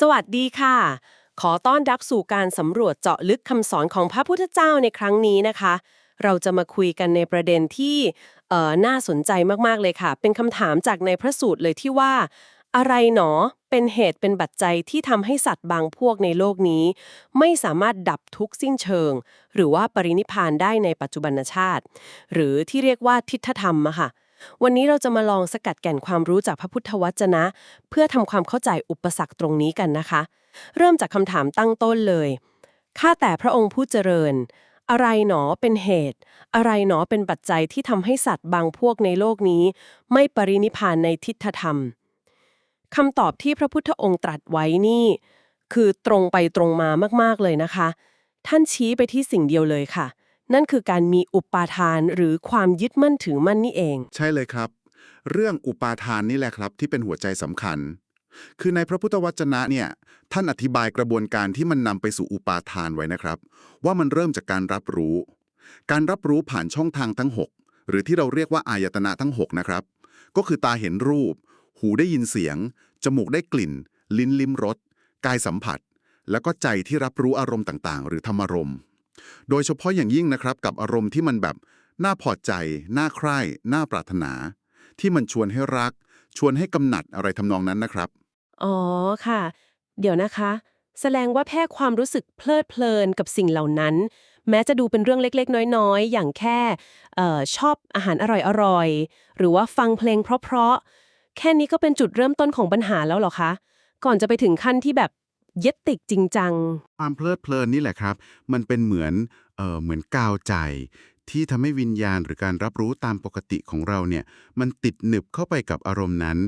สวัสดีค่ะ ขอต้อนรับสู่การสำรวจเจาะลึกคำสอนของพระพุทธเจ้าในครั้งนี้นะคะ เราจะมาคุยกันในประเด็นที่เอ่อน่าสนใจมากๆเลยค่ะ เป็นคำถามจากในพระสูตรเลยที่ว่า อะไรหนอเป็นเหตุเป็นปัจจัยที่ทำให้สัตว์บางพวกในโลกนี้ ไม่สามารถดับทุกข์สิ้นเชิง หรือว่าปรินิพพานได้ในปัจจุบันชาติ หรือที่เรียกว่าทิฏฐธรรมอะค่ะ วันนี้เราจะมาลองสกัดแก่นความรู้จากพระพุทธวจนะ เพื่อทำความเข้าใจอุปสรรคตรงนี้กันนะคะ เริ่มจากคำถามตั้งต้นเลย ข้าแต่พระองค์ผู้เจริญ อะไรหนอเป็นเหตุ อะไรหนอเป็นปัจจัยที่ทำให้สัตว์บางพวกในโลกนี้ ไม่ปรินิพพานในทิฏฐธรรมคำตอบที่พระพุทธองค์ตรัสไว้นี่ คือตรงไปตรงมามากๆเลยนะคะ ท่านชี้ไปที่สิ่งเดียวเลยค่ะ นั่นคือการมีอุปาทานหรือความยึดมั่นถือมั่นนี่เอง ใช่เลยครับ เรื่องอุปาทานนี่แหละครับ ที่เป็นหัวใจสำคัญ คือในพระพุทธวจนะเนี่ยท่านอธิบายกระบวนการที่มันนำไปสู่อุปาทานไว้นะครับ ว่ามันเริ่มจากการรับรู้ การรับรู้ผ่านช่องทางทั้ง 6 หรือที่เราเรียกว่าอายตนะทั้ง 6 นะครับ ก็คือตาเห็นรูป หูได้ยินเสียง จมูกได้กลิ่น ลิ้นลิ้มรสกายสัมผัส แล้วก็ใจที่รับรู้อารมณ์ต่างๆ หรือธรรมารมณ์ โดยเฉพาะอย่างยิ่งนะครับกับอารมณ์ที่มันแบบน่าพอใจ น่าใคร่ น่าปรารถนา ที่มันชวนให้รัก ชวนให้กำหนัดอะไรทำนองนั้นนะครับ อ๋อค่ะ เดี๋ยวนะคะ แสดงว่าแค่ความรู้สึกเพลิดเพลินกับสิ่งเหล่านั้น แม้จะดูเป็นเรื่องเล็กๆ น้อยๆ อย่างแค่ออชอบอาหารอร่อยๆ หรือว่าฟังเพลงเพราะๆ แค่นี้ก็เป็นจุดเริ่มต้นของปัญหาแล้วหรอคะ ก่อนจะไปถึงขั้นที่แบบ ยึดติดจริงจัง ความเพลิดเพลินนี่แหละครับ มันเป็นเหมือนเอ่อเหมือนกาวใจ ที่ทำให้วิญญาณหรือการรับรู้ตามปกติของเราเนี่ย มันติดหนึบเข้าไปกับอารมณ์นั้น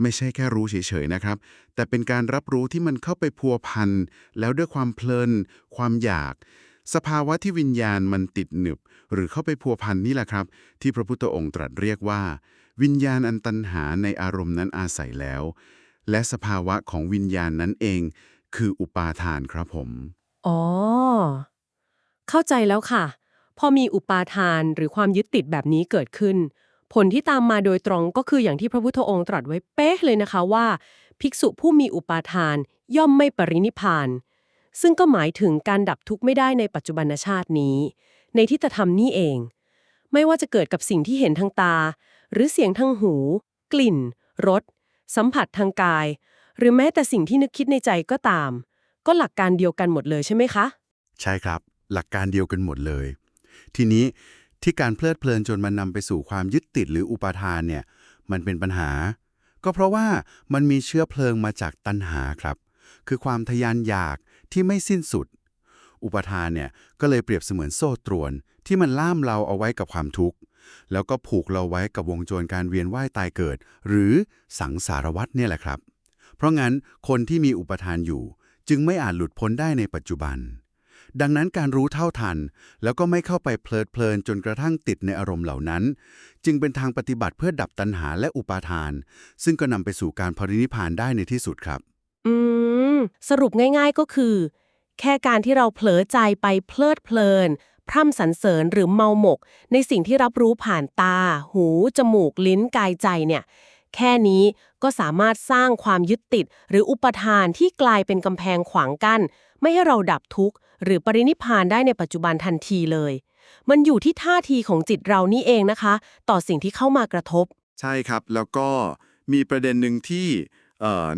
ไม่ใช่แค่รู้เฉยๆนะครับ แต่เป็นการรับรู้ที่มันเข้าไปพัวพันแล้วด้วยความเพลิน ความอยาก สภาวะที่วิญญาณมันติดหนึบ หรือเข้าไปพัวพันนี่แหละครับ ที่พระพุทธองค์ตรัสเรียกว่า วิญญาณอันตันหาในอารมณ์นั้นอาศัยแล้ว และสภาวะของวิญญาณนั้นเอง คืออุปาทานครับผม อ๋อ เข้าใจแล้วค่ะ พอมีอุปาทานหรือความยึดติดแบบนี้เกิดขึ้น ผลที่ตามมาโดยตรงก็คืออย่างที่พระพุทธองค์ตรัสไว้เป๊ะเลยนะคะว่า ภิกษุผู้มีอุปาทานย่อมไม่ปรินิพาน ซึ่งก็หมายถึงการดับทุกข์ไม่ได้ในปัจจุบันชาตินี้ ในทิฏฐธรรมนี่เอง ไม่ว่าจะเกิดกับสิ่งที่เห็นทางตา หรือเสียงทางหู กลิ่นรสสัมผัสทางกาย หรือแม้แต่สิ่งที่นึกคิดในใจก็ตาม ก็หลักการเดียวกันหมดเลยใช่ไหมคะ ใช่ครับ หลักการเดียวกันหมดเลย ทีนี้ที่การเพลิดเพลินจนมันนำไปสู่ความยึดติดหรืออุปาทานเนี่ย มันเป็นปัญหา ก็เพราะว่ามันมีเชื้อเพลิงมาจากตัณหาครับ คือความทะยานอยากที่ไม่สิ้นสุด อุปาทานเนี่ยก็เลยเปรียบเสมือนโซ่ตรวน ที่มันล่ามเราเอาไว้กับความทุกข์ แล้วก็ผูกเราไว้กับวงจรการเวียนว่ายตายเกิด หรือสังสารวัฏเนี่ยแหละครับ เพราะงั้นคนที่มีอุปทานอยู่ จึงไม่อาจหลุดพ้นได้ในปัจจุบัน ดังนั้นการรู้เท่าทัน แล้วก็ไม่เข้าไปเพลิดเพลินจนกระทั่งติดในอารมณ์เหล่านั้น จึงเป็นทางปฏิบัติเพื่อดับตัณหาและอุปาทาน ซึ่งก็นำไปสู่การปรินิพพานได้ในที่สุดครับ อืม สรุปง่ายๆก็คือ แค่การที่เราเผลอใจไปเพลิดเพลินพร่ำสรรเสริญหรือเมาหมก ในสิ่งที่รับรู้ผ่านตา หู จมูก ลิ้น กายใจเนี่ย แค่นี้ก็สามารถสร้างความยึดติด หรืออุปทานที่กลายเป็นกำแพงขวางกั้น ไม่ให้เราดับทุกข์ หรือปรินิพานได้ในปัจจุบันทันทีเลย มันอยู่ที่ท่าทีของจิตเรานี่เองนะคะ ต่อสิ่งที่เข้ามากระทบ ใช่ครับ แล้วก็มีประเด็นหนึ่งที่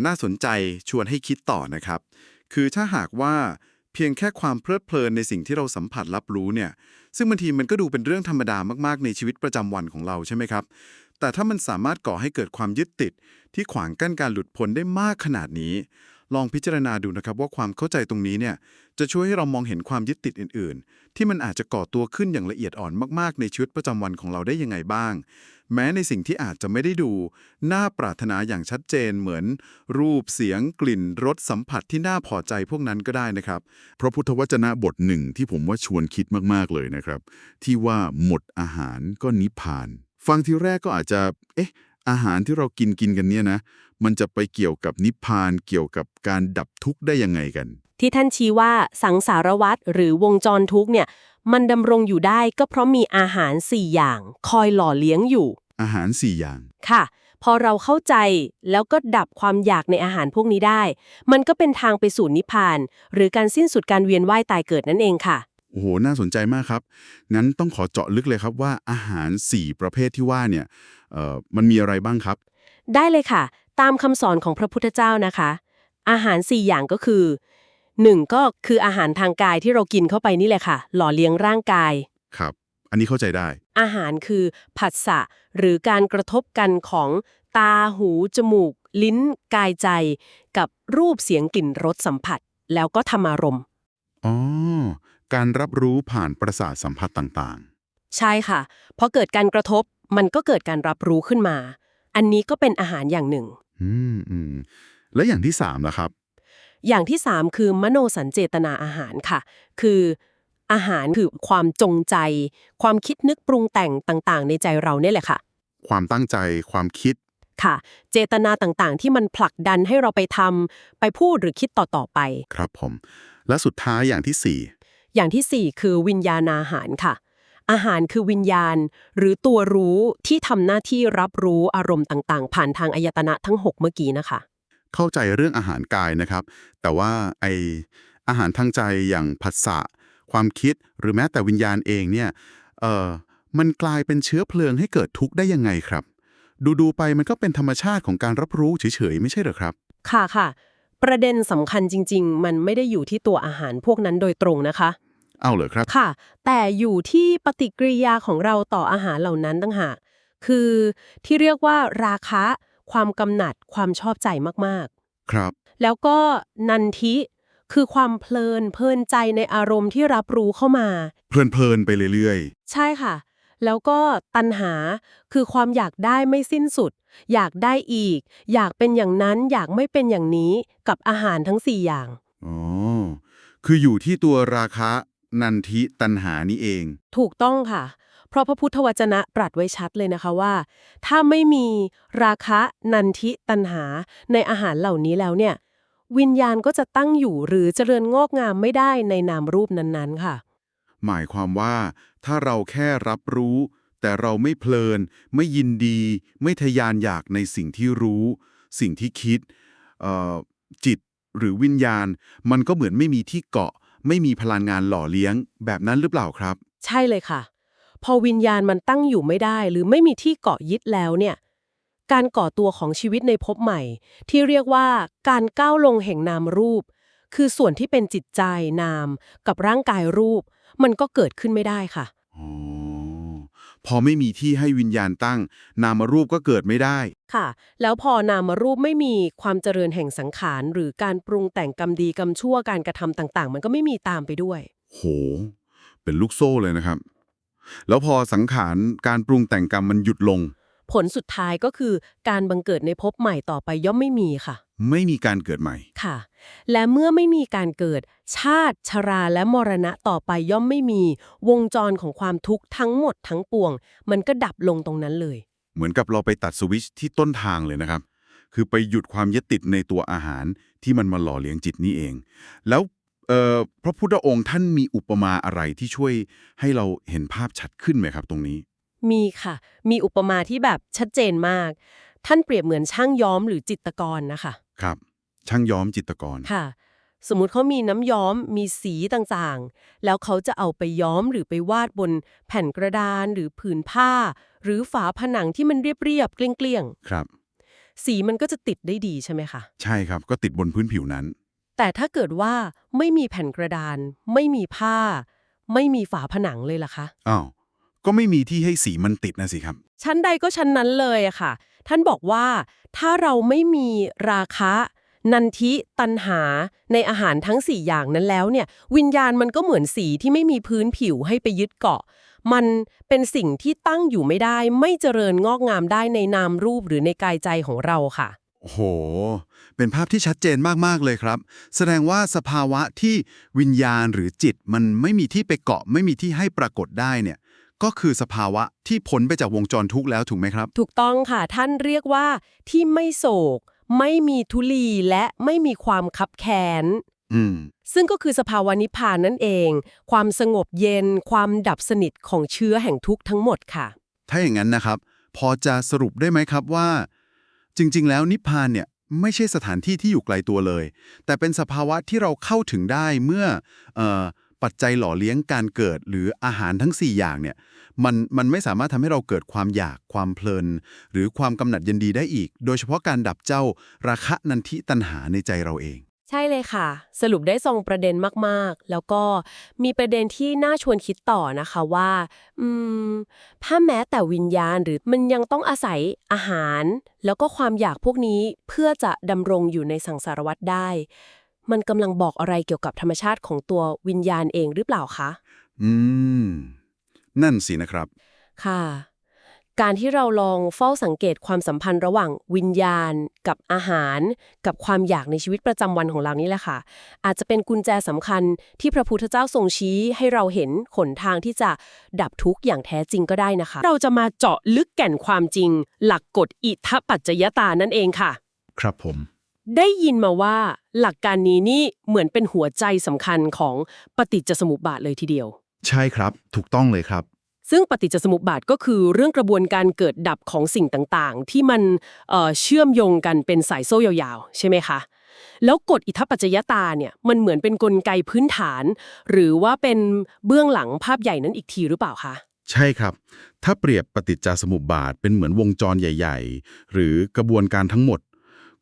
น่าสนใจชวนให้คิดต่อนะครับ คือถ้าหากว่าเพียงแค่ความเพลิดเพลินในสิ่งที่เราสัมผัสรับรู้เนี่ย ซึ่งบางทีมันก็ดูเป็นเรื่องธรรมดามากๆในชีวิตประจำวันของเราใช่ไหมครับ แต่ถ้ามันสามารถก่อให้เกิดความยึดติด ที่ขวางกั้นการหลุดพ้นได้มากขนาดนี้ ลองพิจารณาดูนะครับว่าความเข้าใจตรงนี้เนี่ยจะช่วยให้เรามองเห็นความยึดติดอื่น ๆ ที่มันอาจจะก่อตัวขึ้นอย่างละเอียดอ่อนมาก ๆ ในชีวิตประจำวันของเราได้ยังไงบ้าง แม้ในสิ่งที่อาจจะไม่ได้ดู น่าปรารถนาอย่างชัดเจนเหมือน รูปเสียงกลิ่นรสสัมผัสที่น่าพอใจพวกนั้นก็ได้นะครับ พระพุทธวจนะบทหนึ่งที่ผมว่าชวนคิดมากๆเลยนะครับ ที่ว่าหมดอาหารก็นิพพาน ฟังทีแรกก็อาจจะ เอ๊ะ อาหารที่เรากินกินกันเนี่ยนะ มันจะไปเกี่ยวกับนิพพานเกี่ยวกับการดับทุกข์ได้ยังไงกัน ที่ท่านชี้ว่าสังสารวัฏหรือวงจรทุกข์เนี่ย มันดำรงอยู่ได้ก็เพราะมีอาหาร 4 อย่าง คอยหล่อเลี้ยงอยู่ อาหารสี่อย่าง ค่ะ พอเราเข้าใจแล้วก็ดับความอยากในอาหารพวกนี้ได้ มันก็เป็นทางไปสู่นิพพาน หรือการสิ้นสุดการเวียนว่ายตายเกิดนั่นเองค่ะ โอ้โห น่าสนใจมากครับ งั้นต้องขอเจาะลึกเลยครับว่าอาหาร 4 ประเภทที่ว่าเนี่ยเอ่อมันมีอะไรบ้างครับ ได้เลยค่ะ ตามคำสอนของพระพุทธเจ้านะคะ อาหาร 4 อย่างก็คือ 1. ก็คืออาหารทางกายที่เรากินเข้าไปนี่แหละค่ะ หล่อเลี้ยงร่างกาย ครับ อันนี้เข้าใจได้ อาหารคือผัสสะหรือการกระทบกันของตา หู จมูก ลิ้น กายใจ กับรูปเสียงกลิ่นรสสัมผัส แล้วก็ธรรมารมณ์อ๋อ การรับรู้ผ่านประสาทสัมผัสต่างใช่ค่ะพอเกิดการกระทบมันก็เกิดการรับรู้ขึ้นมา อันนี้ก็เป็นอาหารอย่างหนึ่งๆอืมอืมแล้วอย่างที่3ล่ะครับ อย่างที่3คือมโนสัญเจตนาอาหารค่ะ คืออาหารคือความจงใจ ความคิดนึกปรุงแต่งต่างๆ ในใจเราเนี่ยแหละค่ะ ความตั้งใจความคิดค่ะ เจตนาต่างๆ ที่มันผลักดันให้เราไปทำไปพูดหรือคิดต่อๆไป ครับผม และสุดท้ายอย่างที่ อย่างที่ 4 คือวิญญาณอาหารค่ะ อาหารคือวิญญาณ หรือตัวรู้ที่ทำหน้าที่รับรู้อารมณ์ต่างๆ ผ่านทางอายตนะทั้ง 6 เมื่อกี้นะคะ4เข้าใจเรื่องอาหารกายนะครับ แต่ว่าไออาหารทางใจอย่างผัสสะความคิดหรือแม้แต่วิญญาณเองเนี่ยเอ่อมันกลายเป็นเชื้อเพลิงให้เกิดทุกข์ได้ยังไงครับ ดูดูๆไปมันก็เป็นธรรมชาติของการรับรู้เฉยๆไม่ใช่เหรอครับ ค่ะค่ะ ประเด็นสำคัญจริง ๆ มันไม่ได้อยู่ที่ตัวอาหารพวกนั้นโดยตรงนะคะ เอาเหรอครับ ค่ะ แต่อยู่ที่ปฏิกิริยาของเราต่ออาหารเหล่านั้นตั้งหากคือที่เรียกว่าราคะ ความกำหนัด ความชอบใจมากครับๆแล้วก็นันทิ คือความเพลินเพลินใจในอารมณ์ที่รับรู้เข้ามา เพลินๆไปเรื่อยใช่ค่ะ แล้วก็ตัณหา คือความอยากได้ไม่สิ้นสุด อยากได้อีก อยากเป็นอย่างนั้น อยากไม่เป็นอย่างนี้ กับอาหารทั้งสี่อย่างๆอ๋อ คืออยู่ที่ตัวราคะ นันทิตัณหานี่เอง ถูกต้องค่ะ เพราะพระพุทธวจนะตรัสไว้ชัดเลยนะคะว่า ถ้าไม่มีราคะนันทิตัณหาในอาหารเหล่านี้แล้วเนี่ย วิญญาณก็จะตั้งอยู่หรือเจริญงอกงามไม่ได้ในนามรูปนั้นๆค่ะ หมายความว่าถ้าเราแค่รับรู้ แต่เราไม่เพลิน ไม่ยินดี ไม่ทะยานอยากในสิ่งที่รู้ สิ่งที่คิดเอ่อจิตหรือวิญญาณ มันก็เหมือนไม่มีที่เกาะ ไม่มีพลังงานหล่อเลี้ยง แบบนั้นหรือเปล่าครับ ใช่เลยค่ะ พอวิญญาณมันตั้งอยู่ไม่ได้หรือไม่มีที่เกาะยึดแล้วเนี่ยการก่อตัวของชีวิตในภพใหม่ ที่เรียกว่าการก้าวลงแห่งนามรูป คือส่วนที่เป็นจิตใจนาม กับร่างกายรูป มันก็เกิดขึ้นไม่ได้ค่ะ อ๋อ พอไม่มีที่ให้วิญญาณตั้ง นามรูปก็เกิดไม่ได้ ค่ะ แล้วพอนามรูปไม่มีความเจริญแห่งสังขาร หรือการปรุงแต่งกรรมดีกรรมชั่วการกระทำต่างๆ มันก็ไม่มีตามไปด้วย โห เป็นลูกโซ่เลยนะครับ แล้วพอสังขารการปรุงแต่งกรรมมันหยุดลง ผลสุดท้ายก็คือการบังเกิดในภพใหม่ต่อไปย่อมไม่มีค่ะ ไม่มีการเกิดใหม่ ค่ะ และเมื่อไม่มีการเกิด ชาติ ชราและมรณะต่อไปย่อมไม่มี วงจรของความทุกข์ทั้งหมดทั้งปวง มันก็ดับลงตรงนั้นเลย เหมือนกับเราไปตัดสวิตช์ที่ต้นทางเลยนะครับ คือไปหยุดความยึดติดในตัวอาหารที่มันมาหล่อเลี้ยงจิตนี่เอง แล้วเอ่อพระพุทธองค์ท่านมีอุปมาอะไรที่ช่วยให้เราเห็นภาพชัดขึ้นไหมครับ ตรงนี้ มีค่ะ มีอุปมาที่แบบชัดเจนมาก ท่านเปรียบเหมือนช่างย้อมหรือจิตรกรนะคะ ครับ ช่างย้อมจิตรกร ค่ะ สมมุติเขามีน้ำย้อมมีสีต่างๆ แล้วเขาจะเอาไปย้อมหรือไปวาดบนแผ่นกระดานหรือผืนผ้า หรือฝาผนังที่มันเรียบๆเกลี้ยงครับ ๆสีมันก็จะติดได้ดีใช่ไหมคะ ใช่ครับ ก็ติดบนพื้นผิวนั้น แต่ถ้าเกิดว่าไม่มีแผ่นกระดาน ไม่มีผ้า ไม่มีฝาผนังเลยล่ะคะ อ้าว ก็ไม่มีที่ให้สีมันติดนะสิครับ ชั้นใดก็ชั้นนั้นเลยอะค่ะ ท่านบอกว่าถ้าเราไม่มีราคะ นันทิตันหาในอาหารทั้ง 4 อย่างนั้นแล้วเนี่ย วิญญาณมันก็เหมือนสีที่ไม่มีพื้นผิวให้ไปยึดเกาะ มันเป็นสิ่งที่ตั้งอยู่ไม่ได้ ไม่เจริญงอกงามได้ในนามรูปหรือในกายใจของเราค่ะโอ้โห เป็นภาพที่ชัดเจนมาก ๆ เลยครับ แสดงว่าสภาวะที่วิญญาณหรือจิตมันไม่มีที่ไปเกาะ ไม่มีที่ให้ปรากฏได้เนี่ย ก็คือสภาวะที่พ้นไปจากวงจรทุกข์แล้วถูกไหมครับ ถูกต้องค่ะ ท่านเรียกว่าที่ไม่โศก ไม่มีทุลีและไม่มีความคับแค้นอืม ซึ่งก็คือสภาวะนิพพานนั่นเอง ความสงบเย็น ความดับสนิทของเชื้อแห่งทุกข์ทั้งหมดค่ะ ถ้าอย่างนั้นนะครับ พอจะสรุปได้ไหมครับว่า จริง ๆ แล้วนิพพานเนี่ยไม่ใช่สถานที่ที่อยู่ไกลตัวเลย แต่เป็นสภาวะที่เราเข้าถึงได้เมื่อเออปัจจัยหล่อเลี้ยงการเกิดหรืออาหารทั้ง 4 อย่างเนี่ย มันมันไม่สามารถทำให้เราเกิดความอยากความเพลิน หรือความกำหนัดยินดีได้อีก โดยเฉพาะการดับเจ้าราคะนันทิตัณหาในใจเราเอง ใช่เลยค่ะ สรุปได้ทรงประเด็นมากๆ แล้วก็มีประเด็นที่น่าชวนคิดต่อนะคะว่า อืมถ้าแม้แต่วิญญาณหรือมันยังต้องอาศัยอาหาร แล้วก็ความอยากพวกนี้เพื่อจะดำรงอยู่ในสังสารวัฏได้ มันกำลังบอกอะไรเกี่ยวกับธรรมชาติของตัววิญญาณเองหรือเปล่าคะ อืม นั่นสินะครับ ค่ะ การที่เราลองเฝ้าสังเกตความสัมพันธ์ระหว่างวิญญาณ กับอาหาร กับความอยากในชีวิตประจำวันของเรานี่แหละค่ะ อาจจะเป็นกุญแจสำคัญที่พระพุทธเจ้าทรงชี้ให้เราเห็นหนทางที่จะดับทุกข์อย่างแท้จริงก็ได้นะคะ เราจะมาเจาะลึกแก่นความจริง หลักกฎอิทธปัจจยตานั่นเองค่ะ ครับผมได้ยินมาว่าหลักการนี้นี่เหมือนเป็นหัวใจสำคัญของปฏิจจสมุปบาทเลยทีเดียว ใช่ครับถูกต้องเลยครับ ซึ่งปฏิจจสมุปบาทก็คือเรื่องกระบวนการเกิดดับของสิ่งต่างๆ ที่มันเอ่อเชื่อมโยงกันเป็นสายโซ่ยาวๆ ใช่ไหมคะ แล้วกฎอิทธปัจจยตาเนี่ยมันเหมือนเป็นกลไกพื้นฐาน หรือว่าเป็นเบื้องหลังภาพใหญ่นั้นอีกทีหรือเปล่าคะใช่ครับ ถ้าเปรียบปฏิจจสมุปบาทเป็นเหมือนวงจรใหญ่ ๆ หรือกระบวนการทั้งหมด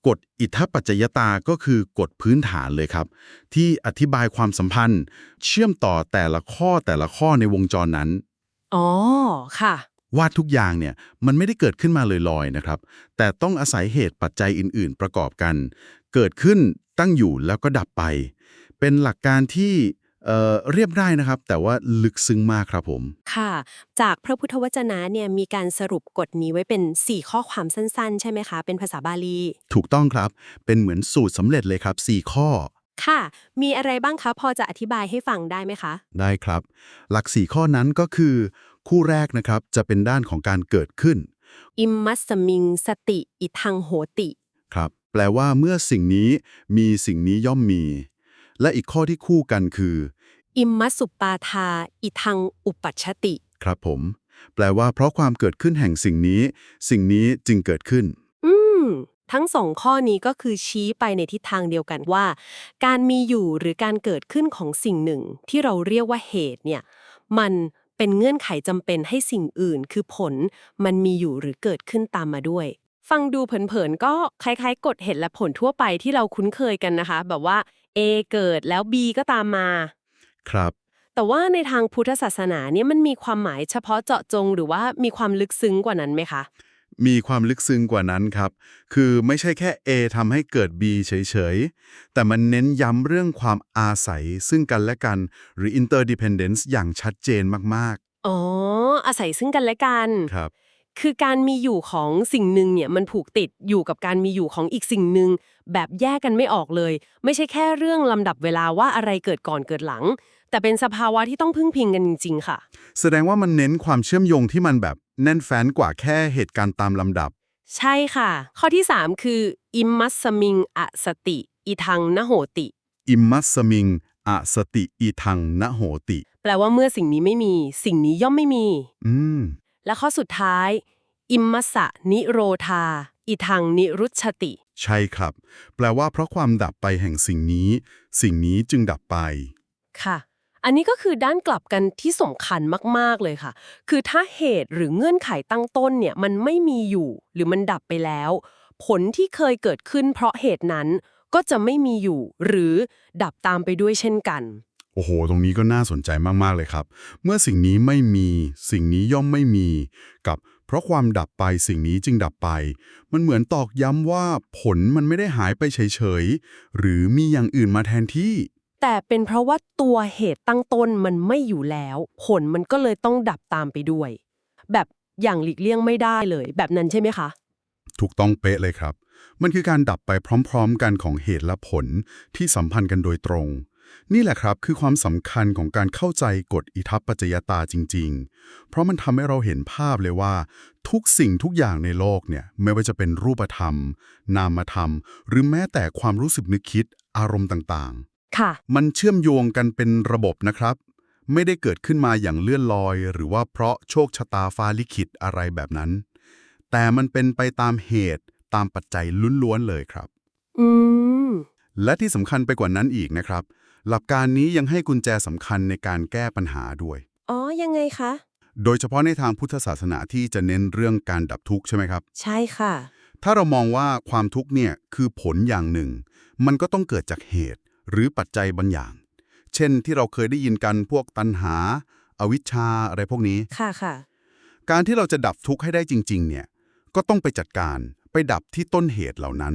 กฎอิทธปัจจยตาก็คือกฎพื้นฐานเลยครับ ที่อธิบายความสัมพันธ์ เชื่อมต่อแต่ละข้อแต่ละข้อในวงจรนั้น อ๋อ ค่ะ ว่าทุกอย่างเนี่ยมันไม่ได้เกิดขึ้นมาลอยๆนะครับ แต่ต้องอาศัยเหตุปัจจัยอื่น ๆ ประกอบกัน เกิดขึ้นตั้งอยู่แล้วก็ดับไป เป็นหลักการที่ เอ่อเรียบได้นะครับ แต่ว่าลึกซึ้งมากครับผม ค่ะ จากพระพุทธวจนะเนี่ยมีการสรุปกฎนี้ไว้เป็น 4 ข้อความสั้น ๆ ใช่ไหมคะ เป็นภาษาบาลี ถูกต้องครับ เป็นเหมือนสูตรสำเร็จเลยครับ 4 ข้อ ค่ะ มีอะไรบ้างคะ พอจะอธิบายให้ฟังได้ไหมคะ ได้ครับ หลัก 4 ข้อนั้นก็คือ คู่แรกนะครับจะเป็นด้านของการเกิดขึ้น อิมมัสสมิง สติ อิทังโหติ ครับ แปลว่าเมื่อสิ่งนี้มีสิ่งนี้ย่อมมี และอีกข้อที่คู่กันคือ อิมมัสสุปาทา อิทังอุปัชชติ ครับผม แปลว่าเพราะความเกิดขึ้นแห่งสิ่งนี้ สิ่งนี้จึงเกิดขึ้น อืม ทั้งสองข้อนี้ก็คือชี้ไปในทิศทางเดียวกันว่า การมีอยู่หรือการเกิดขึ้นของสิ่งหนึ่ง ที่เราเรียกว่าเหตุเนี่ย มันเป็นเงื่อนไขจำเป็นให้สิ่งอื่น คือผล มันมีอยู่หรือเกิดขึ้นตามมาด้วย ฟังดูเผินๆก็คล้ายๆ กฎเหตุและผลทั่วไปที่เราคุ้นเคยกันนะคะ แบบว่า A เกิดแล้ว B ก็ตามมา ครับ แต่ว่าในทางพุทธศาสนาเนี่ยมันมีความหมายเฉพาะเจาะจง หรือว่ามีความลึกซึ้งกว่านั้นไหมคะ มีความลึกซึ้งกว่านั้นครับ คือไม่ใช่แค่ A ทำให้เกิด B เฉยๆ แต่มันเน้นย้ำเรื่องความอาศัยซึ่งกันและกัน หรือ interdependence อย่างชัดเจนมากอ๋อ อาศัยซึ่งกันและกันๆครับ คือการมีอยู่ของสิ่งหนึ่งเนี่ยมันผูกติดอยู่กับการมีอยู่ของอีกสิ่งหนึ่งแบบแยกกันไม่ออกเลย ไม่ใช่แค่เรื่องลำดับเวลาว่าอะไรเกิดก่อนเกิดหลัง แต่เป็นสภาวะที่ต้องพึ่งพิงกันจริง ๆ ค่ะ แสดงว่ามันเน้นความเชื่อมโยงที่มันแบบแน่นแฟ้นกว่าแค่เหตุการณ์ตามลำดับ ใช่ค่ะ ข้อที่ 3 คืออิมมัสสมิงอสติอิทังนโหติ อิมมัสสมิงอสติอีทังนโหติ แปลว่าเมื่อสิ่งนี้ไม่มี สิ่งนี้ย่อมไม่มี อืม และข้อสุดท้าย อิมมัสสะนิโรธา อิทังนิรุชชติ ใช่ครับ แปลว่าเพราะความดับไปแห่งสิ่งนี้ สิ่งนี้จึงดับไป ค่ะ อันนี้ก็คือด้านกลับกันที่สำคัญมากๆเลยค่ะ คือถ้าเหตุหรือเงื่อนไขตั้งต้นเนี่ยมันไม่มีอยู่ หรือมันดับไปแล้ว ผลที่เคยเกิดขึ้นเพราะเหตุนั้นก็จะไม่มีอยู่ หรือดับตามไปด้วยเช่นกัน โอ้โห ตรงนี้ก็น่าสนใจมาก ๆ เลยครับ เมื่อสิ่งนี้ไม่มี สิ่งนี้ย่อมไม่มี กับ เพราะความดับไปสิ่งนี้จึงดับไป มันเหมือนตอกย้ำว่าผลมันไม่ได้หายไปเฉย ๆ หรือมีอย่างอื่นมาแทนที่ แต่เป็นเพราะว่าตัวเหตุตั้งต้นมันไม่อยู่แล้ว ผลมันก็เลยต้องดับตามไปด้วย แบบอย่างหลีกเลี่ยงไม่ได้เลย แบบนั้นใช่ไหมคะ ถูกต้องเป๊ะเลยครับ มันคือการดับไปพร้อม ๆ กันของเหตุและผลที่สัมพันธ์กันโดยตรง นี่แหละครับคือความสำคัญของการเข้าใจกฎอิทัปปัจจยตาจริง ๆ เพราะมันทำให้เราเห็นภาพเลยว่า ทุกสิ่งทุกอย่างในโลกเนี่ยไม่ว่าจะเป็นรูปธรรม นามธรรม หรือแม้แต่ความรู้สึกนึกคิดอารมณ์ต่างค่ะๆมันเชื่อมโยงกันเป็นระบบนะครับ ไม่ได้เกิดขึ้นมาอย่างเลื่อนลอย หรือว่าเพราะโชคชะตาฟ้าลิขิตอะไรแบบนั้น แต่มันเป็นไปตามเหตุตามปัจจัยล้วนๆเลยครับ อืมและที่สำคัญไปกว่านั้นอีกนะครับ หลักการนี้ยังให้กุญแจสำคัญในการแก้ปัญหาด้วย อ๋อ ยังไงคะ โดยเฉพาะในทางพุทธศาสนาที่จะเน้นเรื่องการดับทุกข์ใช่ไหมครับ ใช่ค่ะ ถ้าเรามองว่าความทุกข์เนี่ยคือผลอย่างหนึ่ง มันก็ต้องเกิดจากเหตุ หรือปัจจัยบางอย่าง เช่นที่เราเคยได้ยินกันพวกตัณหา อวิชชาอะไรพวกนี้ ค่ะค่ะ การที่เราจะดับทุกข์ให้ได้จริง ๆ เนี่ย ก็ต้องไปจัดการไปดับที่ต้นเหตุเหล่านั้น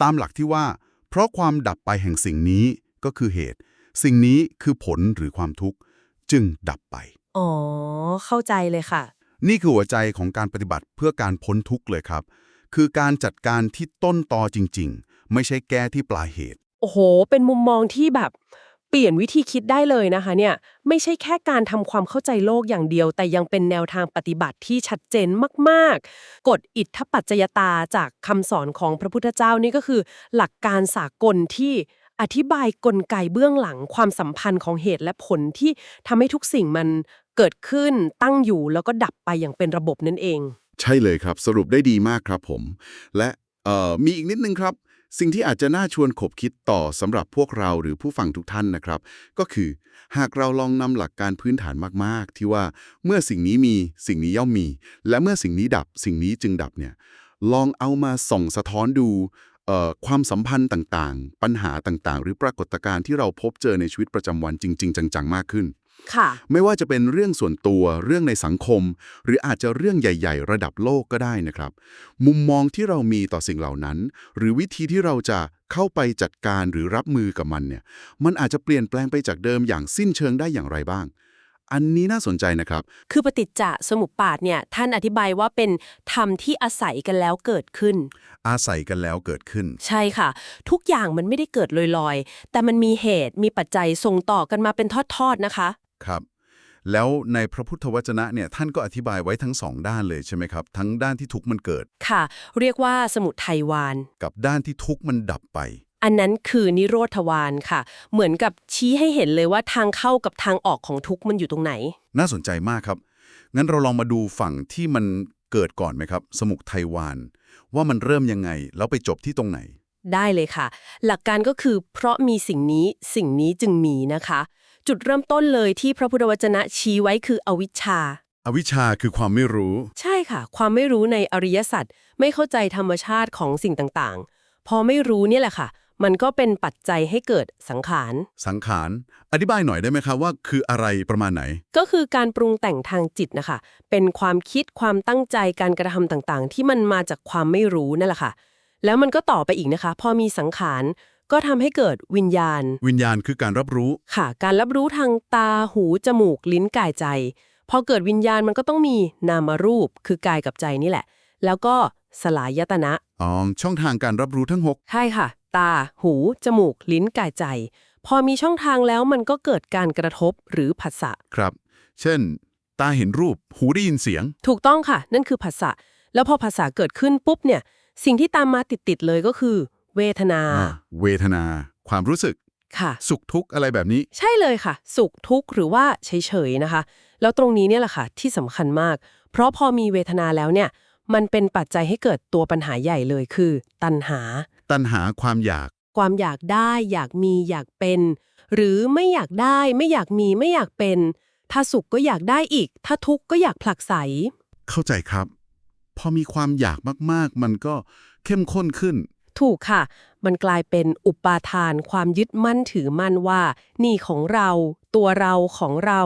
ตามหลักที่ว่า เพราะความดับไปแห่งสิ่งนี้ ก็คือเหตุ สิ่งนี้คือผลหรือความทุกข์ จึงดับไป อ๋อ เข้าใจเลยค่ะ นี่คือหัวใจของการปฏิบัติเพื่อการพ้นทุกข์เลยครับ คือการจัดการที่ต้นตอจริง ๆ ไม่ใช่แก้ที่ปลายเหตุ โอ้โห เป็นมุมมองที่แบบเปลี่ยนวิธีคิดได้เลยนะคะเนี่ยไม่ใช่แค่การทำความเข้าใจโลกอย่างเดียว แต่ยังเป็นแนวทางปฏิบัติที่ชัดเจนมาก ๆ กฎอิทธปัจจยตาจากคำสอนของพระพุทธเจ้านี่ก็คือ หลักการสากลที่ อธิบายกลไกเบื้องหลังความสัมพันธ์ของเหตุและผลที่ทำให้ทุกสิ่งมันเกิดขึ้นตั้งอยู่แล้วก็ดับไปอย่างเป็นระบบนั่นเอง ใช่เลยครับ สรุปได้ดีมากครับผม และมีอีกนิดนึงครับ สิ่งที่อาจจะน่าชวนขบคิดต่อสำหรับพวกเราหรือผู้ฟังทุกท่านนะครับ ก็คือหากเราลองนำหลักการพื้นฐานมากๆ ที่ว่าเมื่อสิ่งนี้มีสิ่งนี้ย่อมมี และเมื่อสิ่งนี้ดับ สิ่งนี้จึงดับเนี่ยลองเอามาส่องสะท้อนดู ความสัมพันธ์ต่างๆ ปัญหาต่างๆ หรือปรากฏการณ์ที่เราพบเจอในชีวิตประจำวันจริง ๆ จังๆ มากขึ้น ค่ะ ไม่ว่าจะเป็นเรื่องส่วนตัวเรื่องในสังคม หรืออาจจะเรื่องใหญ่ ๆ ระดับโลกก็ได้นะครับ มุมมองที่เรามีต่อสิ่งเหล่านั้น หรือวิธีที่เราจะเข้าไปจัดการหรือรับมือกับมันเนี่ย มันอาจจะเปลี่ยนแปลงไปจากเดิมอย่างสิ้นเชิงได้อย่างไรบ้าง อันนี้น่าสนใจนะครับ คือปฏิจจสมุปบาทเนี่ยท่านอธิบายว่าเป็นธรรมที่อาศัยกันแล้วเกิดขึ้น อาศัยกันแล้วเกิดขึ้น ใช่ค่ะ ทุกอย่างมันไม่ได้เกิดลอยๆ แต่มันมีเหตุมีปัจจัยส่งต่อกันมาเป็นทอดๆนะคะ ครับแล้วในพระพุทธวจนะเนี่ยท่านก็อธิบายไว้ทั้งสองด้านเลยใช่ไหมครับ ทั้งด้านที่ทุกข์มันเกิด ค่ะ เรียกว่าสมุทัยวาน กับด้านที่ทุกข์มันดับไป อันนั้นคือนิโรธวานค่ะ เหมือนกับชี้ให้เห็นเลยว่าทางเข้ากับทางออกของทุกข์มันอยู่ตรงไหน น่าสนใจมากครับ งั้นเราลองมาดูฝั่งที่มันเกิดก่อนไหมครับ สมุกไทยวาน ว่ามันเริ่มยังไง แล้วไปจบที่ตรงไหน ได้เลยค่ะ หลักการก็คือเพราะมีสิ่งนี้สิ่งนี้จึงมีนะคะ จุดเริ่มต้นเลยที่พระพุทธวจนะชี้ไว้คืออวิชชา อวิชชาคือความไม่รู้ ใช่ค่ะ ความไม่รู้ในอริยสัจไม่เข้าใจธรรมชาติของสิ่งต่างๆ พอไม่รู้เนี่ยแหละค่ะ มันก็เป็นปัจจัยให้เกิดสังขาร สังขาร อธิบายหน่อยได้ไหมครับว่าคืออะไรประมาณไหน ก็คือการปรุงแต่งทางจิตนะคะ เป็นความคิดความตั้งใจการกระทำต่างๆ ที่มันมาจากความไม่รู้นั่นแหละค่ะ แล้วมันก็ต่อไปอีกนะคะ พอมีสังขารก็ทำให้เกิดวิญญาณ วิญญาณคือการรับรู้ ค่ะ การรับรู้ทางตา หู จมูก ลิ้น กาย ใจ พอเกิดวิญญาณมันก็ต้องมีนามารูป คือกายกับใจนี่แหละ แล้วก็สลายตนะอ๋อช่องทางการรับรู้ทั้งใช่ค่ะ ตา หู จมูก ลิ้น กายใจ พอมีช่องทางแล้วมันก็เกิดการกระทบหรือผัสสะ6ครับ เช่น ตาเห็นรูป หูได้ยินเสียง ถูกต้องค่ะ นั่นคือผัสสะ แล้วพอผัสสะเกิดขึ้นปุ๊บเนี่ย สิ่งที่ตามมาติดๆเลยก็คือ เวทนา เวทนา ความรู้สึก ค่ะ สุขทุกข์อะไรแบบนี้ ใช่เลยค่ะ สุขทุกข์หรือว่าเฉยๆนะคะ แล้วตรงนี้เนี่ยแหละค่ะที่สำคัญมาก เพราะพอมีเวทนาแล้วเนี่ย มันเป็นปัจจัยให้เกิดตัวปัญหาใหญ่เลยคือ ตัณหา ตัณหาความอยาก ความอยากได้อยากมีอยากเป็น หรือไม่อยากได้ไม่อยากมีไม่อยากเป็น ถ้าสุขก็อยากได้อีก ถ้าทุกข์ก็อยากผลักไส เข้าใจครับ พอมีความอยากมากๆ มันก็เข้มข้นขึ้น ถูกค่ะ มันกลายเป็นอุปาทาน ความยึดมั่นถือมั่นว่า นี่ของเรา ตัวเราของเรา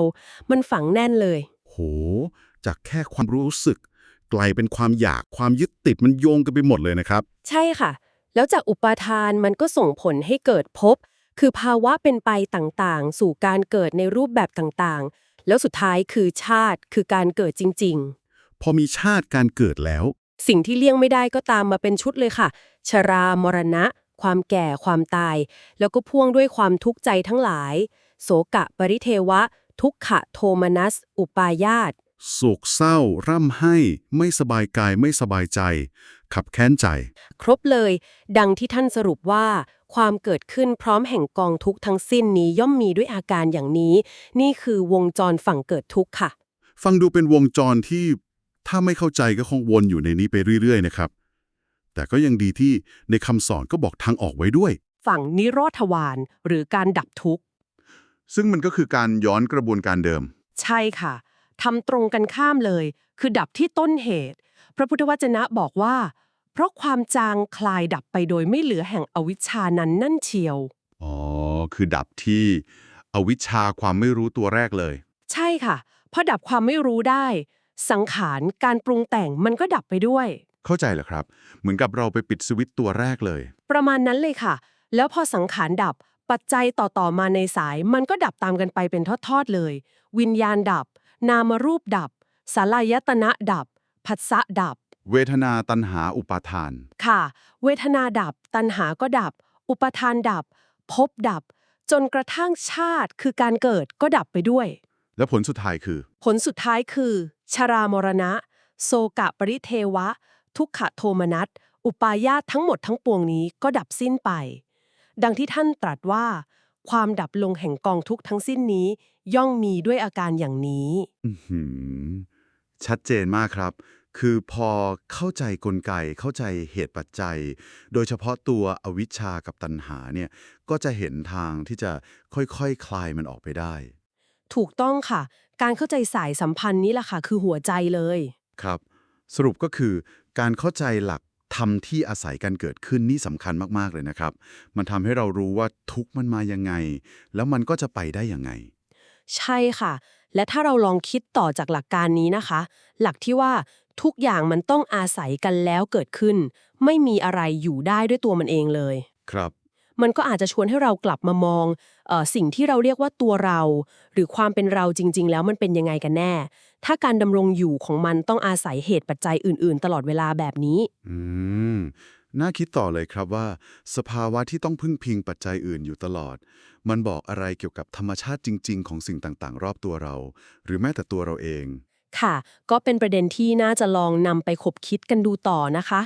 มันฝังแน่นเลย โห จากแค่ความรู้สึก กลายเป็นความอยากความยึดติดมันโยงกันไปหมดเลยนะครับ ใช่ค่ะ แล้วจากอุปาทานมันก็ส่งผลให้เกิดภพคือภาวะเป็นไปต่างๆ สู่การเกิดในรูปแบบต่างๆ แล้วสุดท้ายคือชาติคือการเกิดจริง ๆ พอมีชาติการเกิดแล้ว สิ่งที่เลี่ยงไม่ได้ก็ตามมาเป็นชุดเลยค่ะ ชรามรณะ ความแก่ความตาย แล้วก็พ่วงด้วยความทุกข์ใจทั้งหลาย โสกะปริเทวะ ทุกขะโทมนัส อุปายาต โศกเศร้า ร่ำไห้ ไม่สบายกายไม่สบายใจ ขับแค้นใจ ครบเลย ดังที่ท่านสรุปว่า ความเกิดขึ้นพร้อมแห่งกองทุกข์ทั้งสิ้นนี้ย่อมมีด้วยอาการอย่างนี้ นี่คือวงจรฝั่งเกิดทุกข์ค่ะ ฟังดูเป็นวงจรที่ถ้าไม่เข้าใจก็คงวนอยู่ในนี้ไปเรื่อย ๆ นะครับ แต่ก็ยังดีที่ในคำสอนก็บอกทางออกไว้ด้วย ฝั่งนิโรธวานหรือการดับทุกข์ซึ่งมันก็คือการย้อนกระบวนการเดิม ใช่ค่ะ ทำตรงกันข้ามเลย คือดับที่ต้นเหตุ พระพุทธวจนะบอกว่า เพราะความจางคลายดับไปโดยไม่เหลือแห่งอวิชชานั้นนั่นเชียว อ๋อ คือดับที่อวิชชาความไม่รู้ตัวแรกเลย ใช่ค่ะพอดับความไม่รู้ได้ สังขารการปรุงแต่งมันก็ดับไปด้วย เข้าใจเหรอครับ เหมือนกับเราไปปิดสวิตช์ตัวแรกเลย ประมาณนั้นเลยค่ะ แล้วพอสังขารดับปัจจัยต่อๆมาในสาย มันก็ดับตามกันไปเป็นทอดๆเลย วิญญาณดับ นามรูปดับ สลายตนะดับ ผัสสะดับ เวทนาตัณหาอุปาทาน ค่ะ เวทนาดับ ตัณหาก็ดับ อุปทานดับ ภพดับ จนกระทั่งชาติคือการเกิดก็ดับไปด้วย และผลสุดท้ายคือ ผลสุดท้ายคือ ชรามรณะ โศกะปริเทวะ ทุกขโทมนัส อุปาญาตทั้งหมดทั้งปวงนี้ก็ดับสิ้นไป ดังที่ท่านตรัสว่า ความดับลงแห่งกองทุกข์ทั้งสิ้นนี้ ย่อมมีด้วยอาการอย่างนี้ อื้อหือชัดเจนมากครับ คือพอเข้าใจกลไก เข้าใจเหตุปัจจัย โดยเฉพาะตัวอวิชชากับตัณหาเนี่ย ก็จะเห็นทางที่จะค่อยๆคคลายมันออกไปได้ ถูกต้องค่ะ การเข้าใจสายสัมพันธ์นี้แหละค่ะ คือหัวใจเลย ครับ สรุปก็คือการเข้าใจหลัก ธรรมที่อาศัยกันเกิดขึ้นนี่สำคัญมากๆเลยนะครับ มันทำให้เรารู้ว่าทุกข์มันมายังไง แล้วมันก็จะไปได้ยังไง ใช่ค่ะ และถ้าเราลองคิดต่อจากหลักการนี้นะคะ หลักที่ว่าทุกอย่างมันต้องอาศัยกันแล้วเกิดขึ้น ไม่มีอะไรอยู่ได้ด้วยตัวมันเองเลย ครับ มันก็อาจจะชวนให้เรากลับมามองเออสิ่งที่เราเรียกว่าตัวเรา หรือความเป็นเราจริง ๆ แล้วมันเป็นยังไงกันแน่ ถ้าการดำรงอยู่ของมันต้องอาศัยเหตุปัจจัยอื่น ๆ ตลอดเวลาแบบนี้ อืม น่าคิดต่อเลยครับว่า สภาวะที่ต้องพึ่งพิงปัจจัยอื่นอยู่ตลอด มันบอกอะไรเกี่ยวกับธรรมชาติจริง ๆ ของสิ่งต่างๆ รอบตัวเรา หรือแม้แต่ตัวเราเอง ค่ะ ก็เป็นประเด็นที่น่าจะลองนำไปคบคิดกันดูต่อนะคะ